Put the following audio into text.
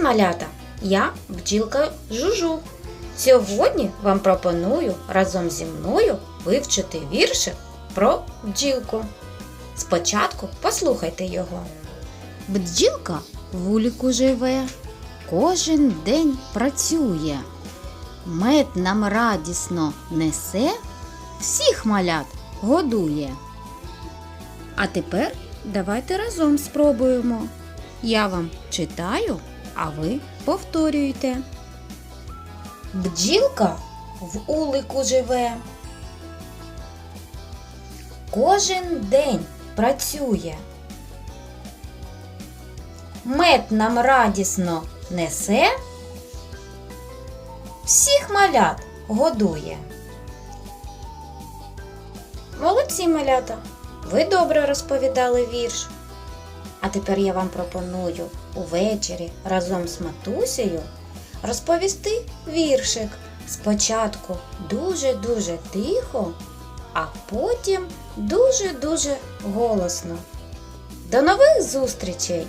малята! Я бджілка Жужу. Сьогодні вам пропоную разом зі мною вивчити віршик про бджілку. Спочатку послухайте його. Бджілка в вулику живе, кожен день працює. Мед нам радісно несе, всіх малят годує. А тепер давайте разом спробуємо. Я вам читаю, а ви повторюєте. Бджілка в улику живе. Кожен день працює. Мед нам радісно несе, всіх малят годує. Молодці малята! Ви добре розповідали вірш. А тепер я вам пропоную увечері разом з матусею розповісти віршик. Спочатку дуже-дуже тихо, а потім дуже-дуже голосно. До нових зустрічей!